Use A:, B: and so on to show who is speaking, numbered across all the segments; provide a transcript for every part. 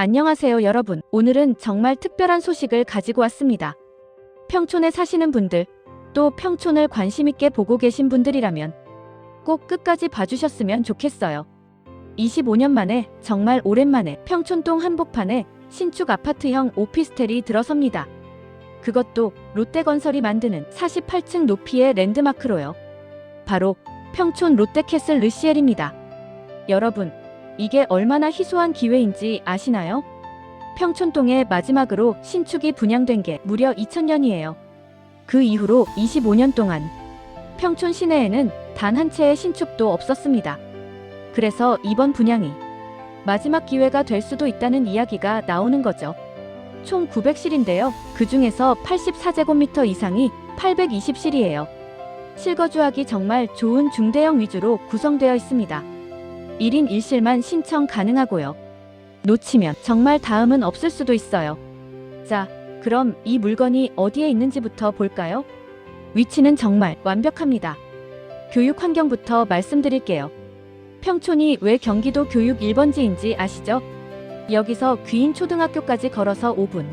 A: 안녕하세요 여러분. 오늘은 정말 특별한 소식을 가지고 왔습니다. 평촌에 사시는 분들, 또 평촌을 관심있게 보고 계신 분들이라면 꼭 끝까지 봐주셨으면 좋겠어요. 25년 만에, 정말 오랜만에 평촌동 한복판에 신축 아파트형 오피스텔이 들어섭니다. 그것도 롯데건설이 만드는 48층 높이의 랜드마크로요. 바로 평촌 롯데캐슬 르시엘입니다. 여러분, 이게 얼마나 희소한 기회인지 아시나요? 평촌동에 마지막으로 신축이 분양된 게 무려 2000년이에요. 그 이후로 25년 동안 평촌 시내에는 단 한 채의 신축도 없었습니다. 그래서 이번 분양이 마지막 기회가 될 수도 있다는 이야기가 나오는 거죠. 총 900실인데요. 그 중에서 84제곱미터 이상이 820실이에요. 실거주하기 정말 좋은 중대형 위주로 구성되어 있습니다. 1인 1실만 신청 가능하고요. 놓치면 정말 다음은 없을 수도 있어요. 자, 그럼 이 물건이 어디에 있는지부터 볼까요? 위치는 정말 완벽합니다. 교육 환경부터 말씀드릴게요. 평촌이 왜 경기도 교육 1번지인지 아시죠? 여기서 귀인 초등학교까지 걸어서 5분.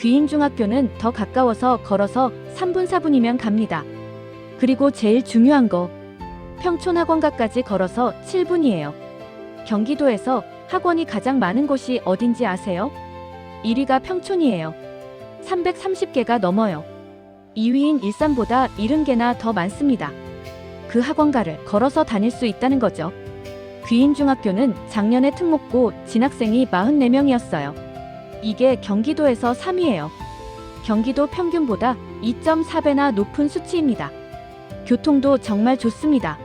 A: 귀인 중학교는 더 가까워서 걸어서 3분 4분이면 갑니다. 그리고 제일 중요한 거. 평촌학원가까지 걸어서 7분이에요. 경기도에서 학원이 가장 많은 곳이 어딘지 아세요? 1위가 평촌이에요. 330개가 넘어요. 2위인 일산보다 70개나 더 많습니다. 그 학원가를 걸어서 다닐 수 있다는 거죠. 귀인중학교는 작년에 특목고 진학생이 44명이었어요. 이게 경기도에서 3위예요. 경기도 평균보다 2.4배나 높은 수치입니다. 교통도 정말 좋습니다.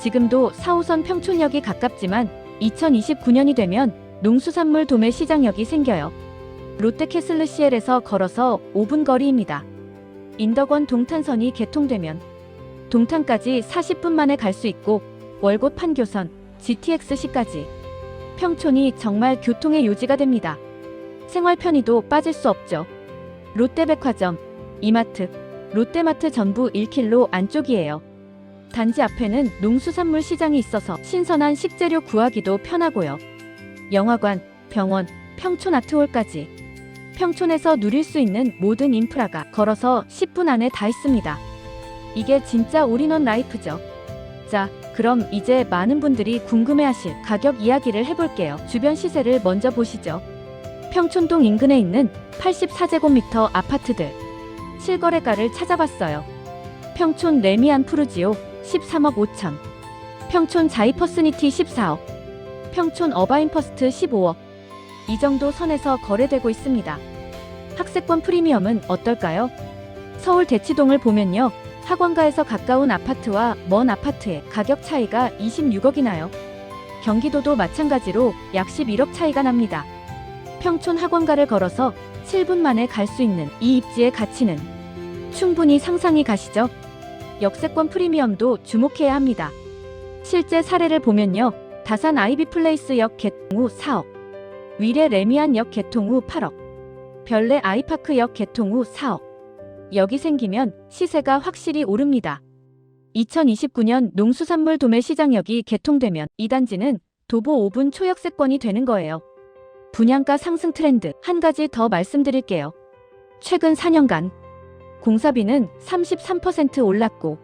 A: 지금도 4호선 평촌역이 가깝지만 2029년이 되면 농수산물 도매 시장역이 생겨요. 롯데캐슬르시엘에서 걸어서 5분 거리입니다. 인덕원 동탄선이 개통되면 동탄까지 40분 만에 갈 수 있고 월곶 판교선, GTX-C까지 평촌이 정말 교통의 요지가 됩니다. 생활 편의도 빠질 수 없죠. 롯데백화점, 이마트, 롯데마트 전부 1킬로 안쪽이에요. 단지 앞에는 농수산물 시장이 있어서 신선한 식재료 구하기도 편하고요. 영화관, 병원, 평촌 아트홀까지 평촌에서 누릴 수 있는 모든 인프라가 걸어서 10분 안에 다 있습니다. 이게 진짜 올인원 라이프죠. 자, 그럼 이제 많은 분들이 궁금해하실 가격 이야기를 해볼게요. 주변 시세를 먼저 보시죠. 평촌동 인근에 있는 84제곱미터 아파트들 실거래가를 찾아봤어요. 평촌 레미안 푸르지오 13억 5천, 평촌 자이퍼스니티 14억, 평촌 어바인퍼스트 15억. 이 정도 선에서 거래되고 있습니다. 학세권 프리미엄은 어떨까요? 서울 대치동을 보면요. 학원가에서 가까운 아파트와 먼 아파트의 가격 차이가 26억이 나요. 경기도도 마찬가지로 약 11억 차이가 납니다. 평촌 학원가를 걸어서 7분 만에 갈 수 있는 이 입지의 가치는 충분히 상상이 가시죠? 역세권 프리미엄도 주목해야 합니다. 실제 사례를 보면요. 다산 아이비 플레이스 역 개통 후 4억, 위례 레미안 역 개통 후 8억, 별내 아이파크 역 개통 후 4억. 여기 생기면 시세가 확실히 오릅니다. 2029년 농수산물 도매 시장역이 개통되면 이 단지는 도보 5분 초역세권이 되는 거예요. 분양가 상승 트렌드 한 가지 더 말씀드릴게요. 최근 4년간 공사비는 33% 올랐고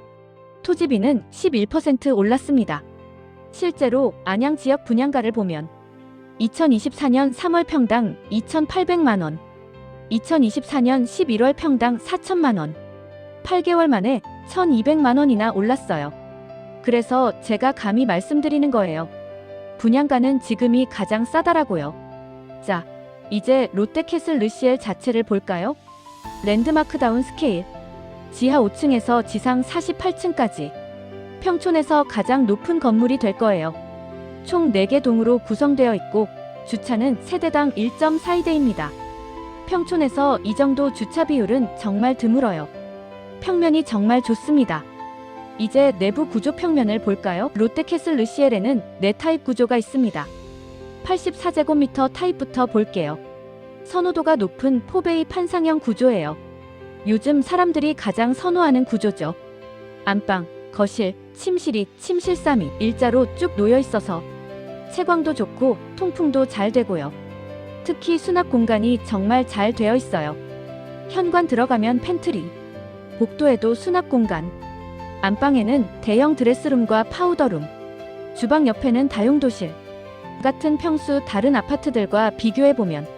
A: 토지비는 11% 올랐습니다. 실제로 안양 지역 분양가를 보면 2024년 3월 평당 2,800만 원, 2024년 11월 평당 4천만 원, 8개월 만에 1,200만 원이나 올랐어요. 그래서 제가 감히 말씀드리는 거예요. 분양가는 지금이 가장 싸다라고요. 자, 이제 롯데캐슬 르시엘 자체를 볼까요? 랜드마크다운 스케일. 지하 5층에서 지상 48층까지. 평촌에서 가장 높은 건물이 될 거예요. 총 4개 동으로 구성되어 있고 주차는 세대당 1.42대입니다. 평촌에서 이 정도 주차 비율은 정말 드물어요. 평면이 정말 좋습니다. 이제 내부 구조 평면을 볼까요? 롯데캐슬 르시엘에는 네 타입 구조가 있습니다. 84제곱미터 타입부터 볼게요. 선호도가 높은 포베이 판상형 구조예요. 요즘 사람들이 가장 선호하는 구조죠. 안방, 거실, 침실이 침실 3이 일자로 쭉 놓여 있어서 채광도 좋고 통풍도 잘 되고요. 특히 수납 공간이 정말 잘 되어 있어요. 현관 들어가면 팬트리, 복도에도 수납 공간, 안방에는 대형 드레스룸과 파우더룸, 주방 옆에는 다용도실 같은 평수 다른 아파트들과 비교해보면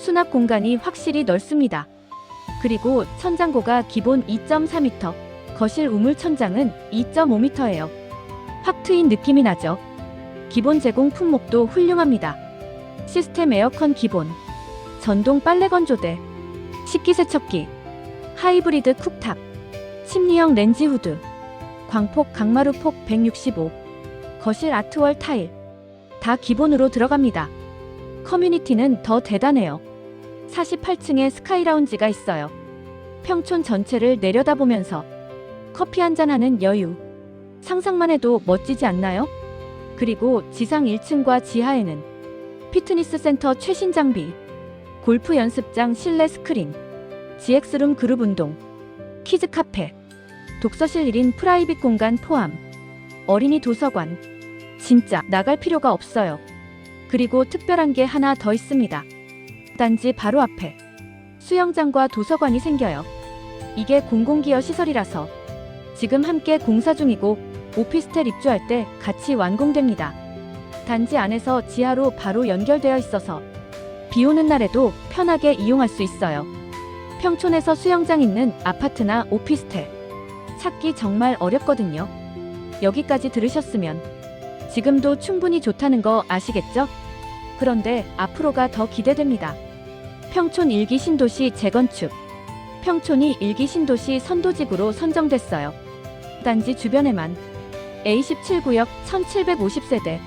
A: 수납 공간이 확실히 넓습니다. 그리고 천장고가 기본 2.4m, 거실 우물 천장은 2.5m예요. 확 트인 느낌이 나죠. 기본 제공 품목도 훌륭합니다. 시스템 에어컨 기본, 전동 빨래 건조대, 식기세척기, 하이브리드 쿡탑, 침리형 렌지 후드, 광폭 강마루 폭 165, 거실 아트월 타일, 다 기본으로 들어갑니다. 커뮤니티는 더 대단해요. 48층에 스카이 라운지가 있어요. 평촌 전체를 내려다보면서 커피 한잔 하는 여유. 상상만 해도 멋지지 않나요? 그리고 지상 1층과 지하에는 피트니스 센터 최신 장비, 골프 연습장 실내 스크린, GX룸 그룹 운동, 키즈 카페, 독서실 1인 프라이빗 공간 포함, 어린이 도서관. 진짜 나갈 필요가 없어요. 그리고 특별한 게 하나 더 있습니다. 단지 바로 앞에 수영장과 도서관이 생겨요. 이게 공공기여 시설이라서 지금 함께 공사 중이고 오피스텔 입주할 때 같이 완공됩니다. 단지 안에서 지하로 바로 연결되어 있어서 비 오는 날에도 편하게 이용할 수 있어요. 평촌에서 수영장 있는 아파트나 오피스텔 찾기 정말 어렵거든요. 여기까지 들으셨으면 지금도 충분히 좋다는 거 아시겠죠? 그런데 앞으로가 더 기대됩니다. 평촌 일기 신도시 재건축. 평촌이 일기 신도시 선도지구로 선정됐어요. 단지 주변에만 A17구역 1750세대,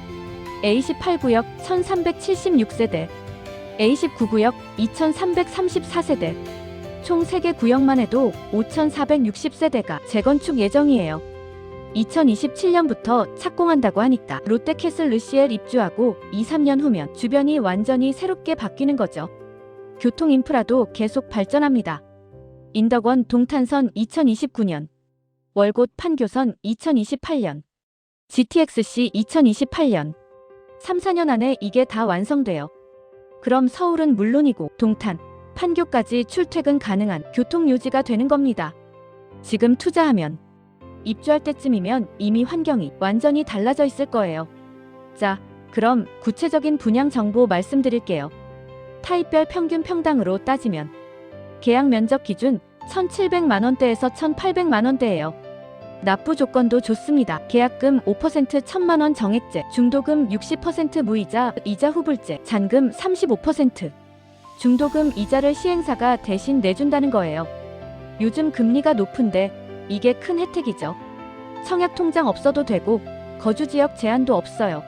A: A18구역 1376세대, A19구역 2334세대, 총 3개 구역만 해도 5460세대가 재건축 예정이에요. 2027년부터 착공한다고 하니까 롯데캐슬 르시엘 입주하고 2, 3년 후면 주변이 완전히 새롭게 바뀌는 거죠. 교통 인프라도 계속 발전합니다. 인덕원 동탄선 2029년, 월곶 판교선 2028년, GTX-C 2028년, 3, 4년 안에 이게 다 완성돼요. 그럼 서울은 물론이고 동탄, 판교까지 출퇴근 가능한 교통 유지가 되는 겁니다. 지금 투자하면 입주할 때쯤이면 이미 환경이 완전히 달라져 있을 거예요. 자, 그럼 구체적인 분양 정보 말씀드릴게요. 타입별 평균 평당으로 따지면 계약 면적 기준 1,700만 원대에서 1,800만 원대예요. 납부 조건도 좋습니다. 계약금 5% 1천만 원 정액제, 중도금 60% 무이자, 이자 후불제, 잔금 35%. 중도금 이자를 시행사가 대신 내준다는 거예요. 요즘 금리가 높은데 이게 큰 혜택이죠. 청약 통장 없어도 되고 거주 지역 제한도 없어요.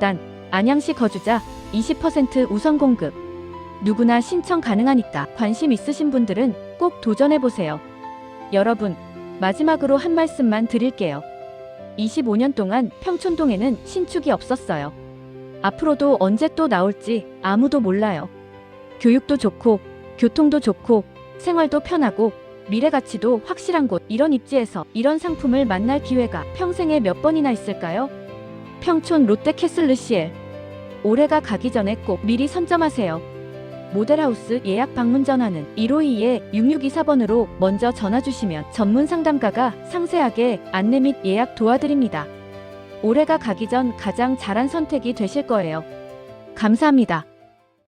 A: 단 안양시 거주자 20% 우선 공급. 누구나 신청 가능하니까 관심 있으신 분들은 꼭 도전해 보세요. 여러분, 마지막으로 한 말씀만 드릴게요. 25년 동안 평촌동에는 신축이 없었어요. 앞으로도 언제 또 나올지 아무도 몰라요. 교육도 좋고, 교통도 좋고, 생활도 편하고, 미래 가치도 확실한 곳, 이런 입지에서 이런 상품을 만날 기회가 평생에 몇 번이나 있을까요? 평촌 롯데캐슬 르시엘. 올해가 가기 전에 꼭 미리 선점하세요. 모델하우스 예약 방문 전화는 1522-6624번으로 먼저 전화 주시면 전문 상담가가 상세하게 안내 및 예약 도와드립니다. 올해가 가기 전 가장 잘한 선택이 되실 거예요. 감사합니다.